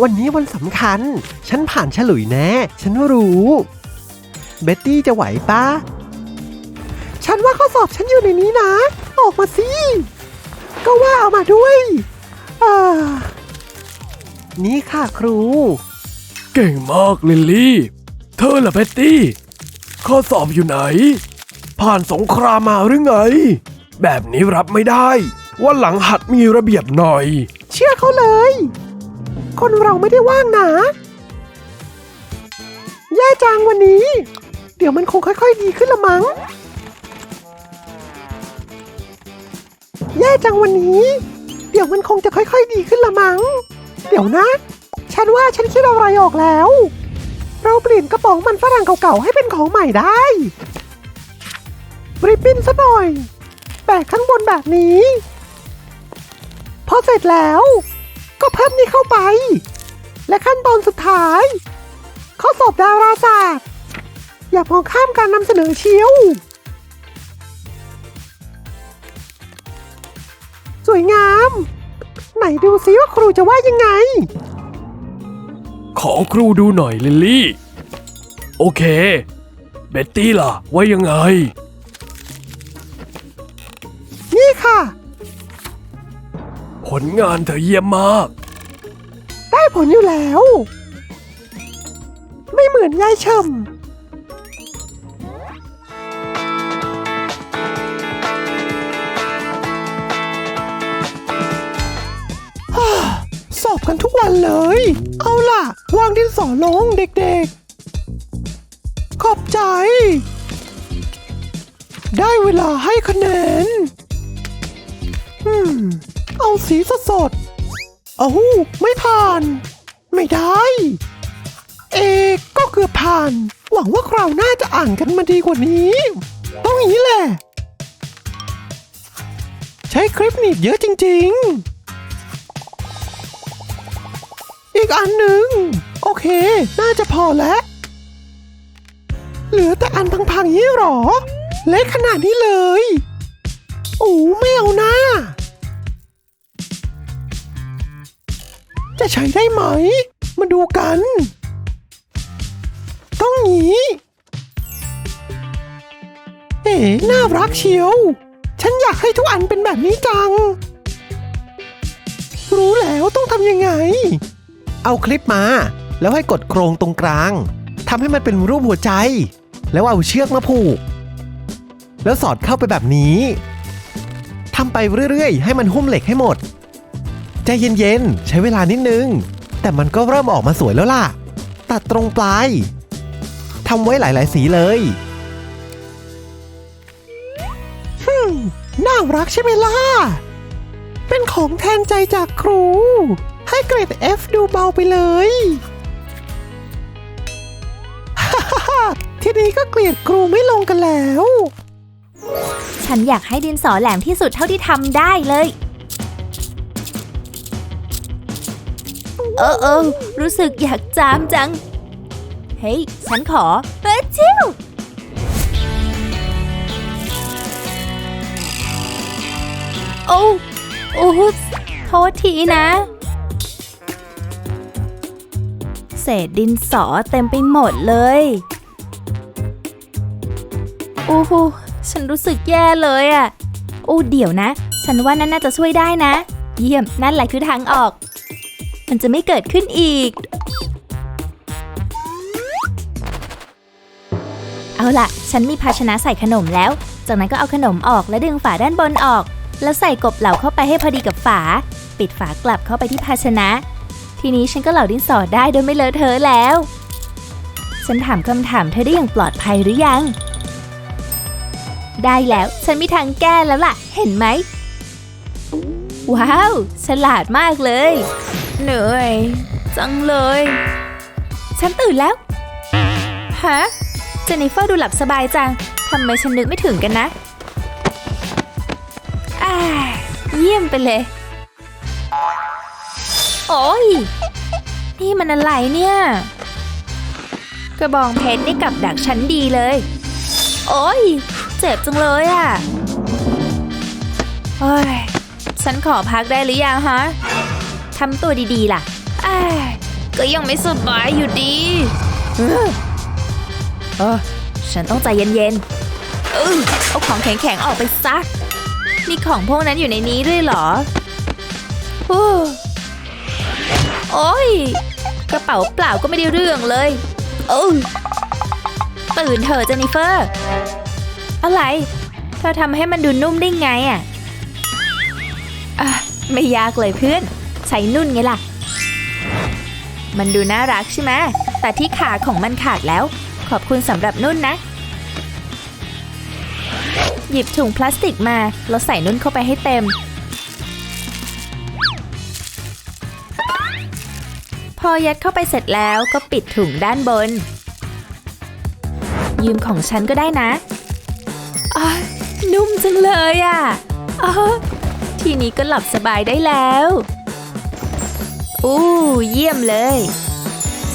วันนี้วันสำคัญ ฉันผ่านฉลุยแน่ ฉันรู้ เบ็ตตี้จะไหวปะฉันว่าข้อสอบฉันอยู่ในนี้นะ ออกมาสิ ก็ว่าเอามาด้วยอ่านี่ค่ะครู เก่งมากลิลลี่ เธอล่ะเบตตี้ ข้อสอบอยู่ไหน ผ่านสงครามมาหรือไง แบบนี้รับไม่ได้ ว่าหลังหัดมีระเบียบหน่อย เชื่อเขาเลย คนเราไม่ได้ว่างนะแย่จังวันนี้ เดี๋ยวมันคงค่อยๆดีขึ้นละมั้งแย่จังวันนี้ เดี๋ยวมันคงจะค่อยๆดีขึ้นละมั้ง เดี๋ยวนะ ฉันว่าฉันคิดอะไรออกแล้ว เราเปลี่ยนกระป๋องมันฝรั่งเก่าๆให้เป็นของใหม่ได้ริบบิ้นซะหน่อย แปะข้างบนแบบนี้ พอเสร็จแล้ว ก็เพิ่มนี้เข้าไป และขั้นตอนสุดท้าย ข้อสอบดาราศาสตร์ อย่ามองข้ามการนำเสนอเชียว สวยงาม ไหนดูซิว่าครูจะว่ายังไง ขอครูดูหน่อยลิลลี่ โอเค เบตตี้ล่ะ ว่ายังไง ลงานเธอเยี่ยมมาก ได้ผลอยู่แล้ว ไม่เหมือนยายเชิมฮ่าสอบกันทุกวันเลย เอาล่ะ วางดินสอลงเด็กๆ ขอบใจ ได้เวลาให้คะแนนอืม เอาสีสดๆเอาไม่ผ่าน ไม่ได้ เอกก็เกือบผ่าน หวังว่าคราวหน้าจะอ่านกันมาดีกว่านี้ ต้องอย่างนี้แหละ ใช้คลิปหนีบเยอะจริง ๆ อีกอันหนึ่ง โอเค น่าจะพอแล้ว เหลือแต่อันพังๆนี้หรอ เล็กขนาดนี้เลย โอ้ไม่เอาหน้า จะใช้ได้ไหม มาดูกัน ต้องหนีเอ๋น่ารักเชียว ฉันอยากให้ทุกอันเป็นแบบนี้จัง รู้แล้วต้องทำยังไง เอาคลิปมา แล้วให้กดโครงตรงกลางทำให้มันเป็นรูปหัวใจ แล้วเอาเชือกมาผูก แล้วสอดเข้าไปแบบนี้ทำไปเรื่อยๆ ให้มันหุ้มเหล็กให้หมด ใจเย็นๆ ใช้เวลานิดนึง แต่มันก็เริ่มออกมาสวยแล้วล่ะ ตัดตรงปลายทำไว้หลายๆ สีเลยฮึมน่ารักใช่ไหมล่ะ เป็นของแทนใจจากครู ให้เกรด F ดูเบาไปเลยทีนี้ก็เกลียดครูไม่ลงกันแล้ว ฉันอยากให้ดินสอแหลมที่สุดเท่าที่ทำได้เลย เออเออรู้สึกอยากจามจัง เฮ้ย ฉันขอเฮ้ยจิ้วโอ้โอ้โทษทีนะ เศษดินสอเต็มไปหมดเลยโอ้โหฉันรู้สึกแย่เลยอะ่ะโอ้เดี๋ยวนะ ฉันว่านั่นน่าจะช่วยได้นะ เยี่ยมนั่นแหละคือทางออก มันจะไม่เกิดขึ้นอีก เอาล่ะ ฉันมีภาชนะใส่ขนมแล้ว จากนั้นก็เอาขนมออกและดึงฝาด้านบนออก แล้วใส่กบเหล่าเข้าไปให้พอดีกับฝา ปิดฝากลับเข้าไปที่ภาชนะ ทีนี้ฉันก็เหลาดินสอได้โดยไม่เลอะเทอะแล้ว ฉันถามคำถามเธอได้อย่างปลอดภัยหรือยัง ได้แล้ว ฉันมีทางแก้แล้วล่ะ เห็นไหมว้าว ฉลาดมากเลย เหนื่อย จังเลย ฉันตื่นแล้ว ฮะ เจนนิเฟอร์ดูหลับสบายจัง ทำไมฉันนึกไม่ถึงกันนะอ่าเยี่ยมไปเลย โอ้ย นี่มันอะไรเนี่ย กระบองเพชรนี่กับดักฉันดีเลย โอ้ย เจ็บจังเลยอะ่ะเฮ้ย ฉันขอพักได้หรือยังฮะ ทำตัวดีๆล่ะเอ้ยก็ยังไม่สบายอยู่ดีเออเออฉันต้องใจเย็นๆเออเอาของแข็งๆออกไปซะมีของพวกนั้นอยู่ในนี้ด้วยเหรอโอ้โอ้ยกระเป๋าเปล่าก็ไม่ได้เรื่องเลยเออตื่นเถอะเจนนิเฟอร์ อะไร เธอทำให้มันดูนุ่มได้ไงอะอะไม่ยากเลยเพื่อน ใช้นุ่นไงล่ะ มันดูน่ารักใช่ไหมแต่ที่ขาของมันขาดแล้ว ขอบคุณสำหรับนุ่นนะ หยิบถุงพลาสติกมา แล้วใส่นุ่นเข้าไปให้เต็ม พอยัดเข้าไปเสร็จแล้วก็ปิดถุงด้านบน ยืมของฉันก็ได้นะอะนุ่มจังเลยอะอ๋อทีนี้ก็หลับสบายได้แล้ว อู้เยี่ยมเลย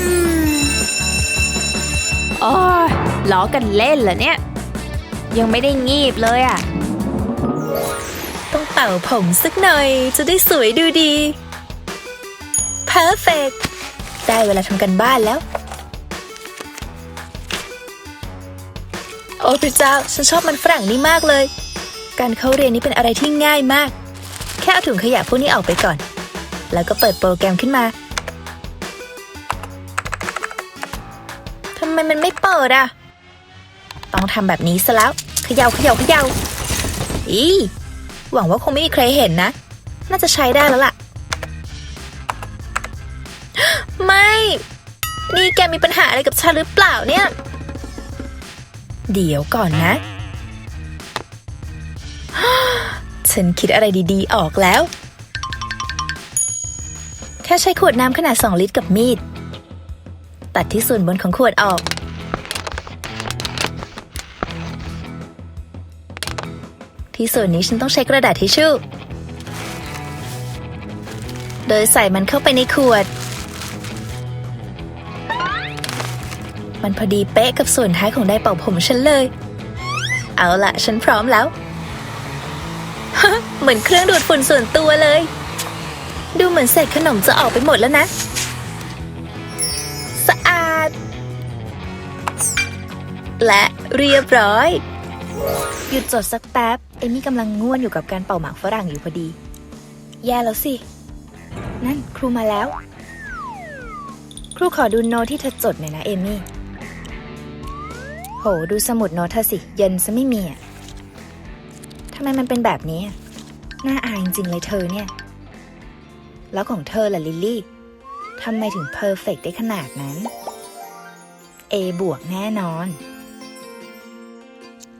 อืมอ๋อล้อกันเล่นเหรอเนี่ย ยังไม่ได้งีบเลยอะ ต้องเป่าผมสักหน่อย จะได้สวยดูดี perfect ได้เวลาทำกันบ้านแล้ว โอ้พระเจ้า ฉันชอบมันฝรั่งนี่มากเลย การเข้าเรียนนี้เป็นอะไรที่ง่ายมาก แค่เอาถุงขยะพวกนี้ออกไปก่อน แล้วก็เปิดโปรแกรมขึ้นมาทำไมมันไม่เปิดอะต้องทำแบบนี้ซะแล้วเขย่าเขย่าเขย่าอีหวังว่าคงไม่มีใครเห็นนะ น่าจะใช้ได้แล้วล่ะ ไม่ นี่แกมีปัญหาอะไรกับฉันหรือเปล่าเนี่ย เดี๋ยวก่อนนะ ฉันคิดอะไรดีๆออกแล้ว แค่ใช้ขวดน้ำขนาด 2 ลิตรกับมีด ตัดที่ส่วนบนของขวดออก ที่ส่วนนี้ฉันต้องใช้กระดาษทิชชู่ โดยใส่มันเข้าไปในขวด มันพอดีเป๊ะกับส่วนท้ายของไดร์เป่าผมฉันเลย เอาละฉันพร้อมแล้ว เหมือนเครื่องดูดฝุ่นส่วนตัวเลย ดูเหมือนเศษขนมจะออกไปหมดแล้วนะ สะอาด และเรียบร้อย หยุดจดสักแป๊บ เอมี่กำลังง่วนอยู่กับการเป่าหมากฝรั่งอยู่พอดี แย่แล้วสิ นั่นครูมาแล้ว ครูขอดูโน้ตที่เธอจดหน่อยนะเอมี่ โห ดูสมุดโน้ตเธอสิ เย็นซะไม่มีอะทำไมมันเป็นแบบนี้ น่าอายจริงๆเลยเธอเนี่ย แล้วของเธอล่ะลิลลี่ทำไมถึงเพอร์เฟกได้ขนาดนั้น A บวกแน่นอน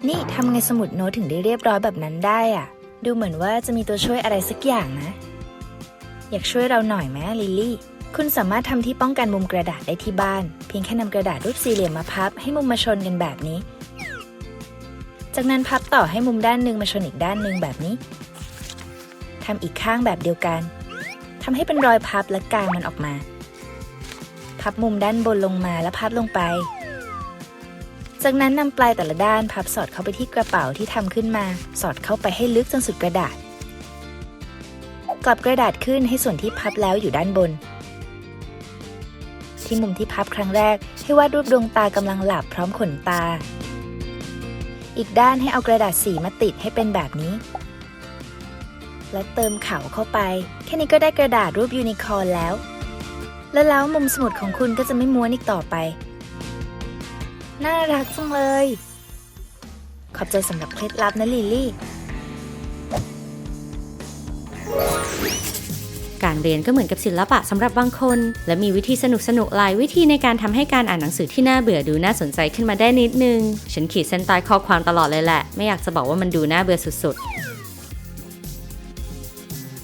นี่ทำไงสมุดโน้ตถึงได้เรียบร้อยแบบนั้นได้อะดูเหมือนว่าจะมีตัวช่วยอะไรสักอย่างนะ อยากช่วยเราหน่อยไหมลิลลี่ คุณสามารถทำที่ป้องกันมุมกระดาษได้ที่บ้าน เพียงแค่นำกระดาษรูปสี่เหลี่ยมมาพับให้มุมมาชนกันแบบนี้ จากนั้นพับต่อให้มุมด้านหนึ่งมาชนอีกด้านหนึ่งแบบนี้ทำอีกข้างแบบเดียวกัน ทำให้เป็นรอยพับและกางมันออกมา พับมุมด้านบนลงมาแล้วพับลงไป จากนั้นนำปลายแต่ละด้านพับสอดเข้าไปที่กระเป๋าที่ทำขึ้นมา สอดเข้าไปให้ลึกจนสุดกระดาษ กลับกระดาษขึ้นให้ส่วนที่พับแล้วอยู่ด้านบน ที่มุมที่พับครั้งแรก ให้วาดรูปดวงตากำลังหลับพร้อมขนตา อีกด้านให้เอากระดาษสีมาติดให้เป็นแบบนี้ และเติมเขาเข้าไป แค่นี้ก็ได้กระดาษรูปยูนิคอร์นแล้ว และแล้วมุมสมุดของคุณก็จะไม่ม้วนอีกต่อไป น่ารักจังเลย ขอบใจสำหรับเคล็ดลับนะลิลลี่การเรียนก็เหมือนกับศิลปะสำหรับบางคน และมีวิธีสนุกสนุกหลายวิธีในการทำให้การอ่านหนังสือที่น่าเบื่อดูน่าสนใจขึ้นมาได้นิดนึง ฉันขีดเส้นใต้ข้อความตลอดเลยแหละ ไม่อยากจะบอกว่ามันดูน่าเบื่อสุดๆ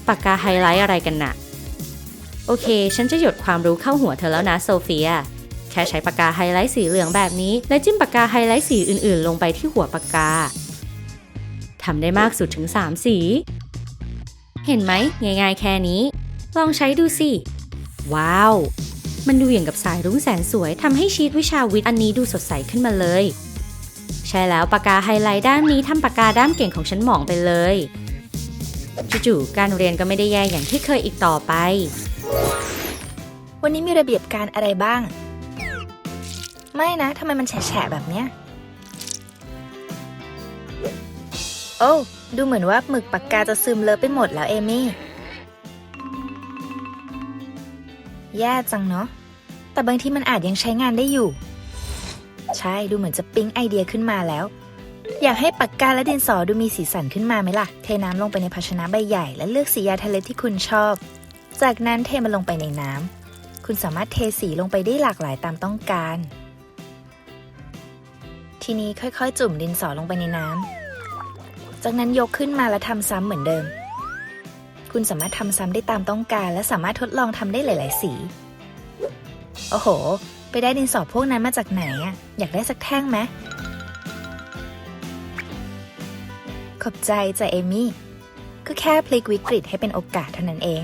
ปากกาไฮไลท์อะไรกันน่ะ โอเค ฉันจะหยดความรู้เข้าหัวเธอแล้วนะโซเฟีย แค่ใช้ปากกาไฮไลท์สีเหลืองแบบนี้ และจิ้มปากกาไฮไลท์สีอื่นๆ ลงไปที่หัวปากกาทำได้มากสุดถึง 3 สี เห็นไหมง่ายๆแค่นี้ ลองใช้ดูสิ ว้าว มันดูอย่างกับสายรุ้งแสนสวยทำให้ชีตวิชาวิทย์อันนี้ดูสดใสขึ้นมาเลย ใช่แล้วปากกาไฮไลท์ด้านนี้ทำปากกาด้ามเก่งของฉันหมองไปเลย จู่ๆการเรียนก็ไม่ได้แย่อย่างที่เคยอีกต่อไป วันนี้มีระเบียบการอะไรบ้าง ไม่นะทำไมมันแฉะแบบเนี้ย โอ้ ดูเหมือนว่าหมึกปากกาจะซึมเลอะไปหมดแล้วเอมี่ แย่จังเนาะ แต่บางทีมันอาจยังใช้งานได้อยู่ ใช่ ดูเหมือนจะปิ๊งไอเดียขึ้นมาแล้ว อยากให้ปากกาและดินสอดูมีสีสันขึ้นมาไหมล่ะ เทน้ำลงไปในภาชนะใบใหญ่และเลือกสียาทะเลที่คุณชอบ จากนั้นเทมันลงไปในน้ำ คุณสามารถเทสีลงไปได้หลากหลายตามต้องการ ทีนี้ค่อยๆ จุ่มดินสอลงไปในน้ำ จากนั้นยกขึ้นมาและทำซ้ำเหมือนเดิม คุณสามารถทำซ้ำได้ตามต้องการ และสามารถทดลองทำได้หลาย ๆ สี โอ้โห ไปได้ดินสอพวกนั้นมาจากไหนอะอยากได้สักแท่งไหม ขอบใจจ้ะเอมี่ ก็แค่พลิกวิกฤตให้เป็นโอกาสเท่านั้นเอง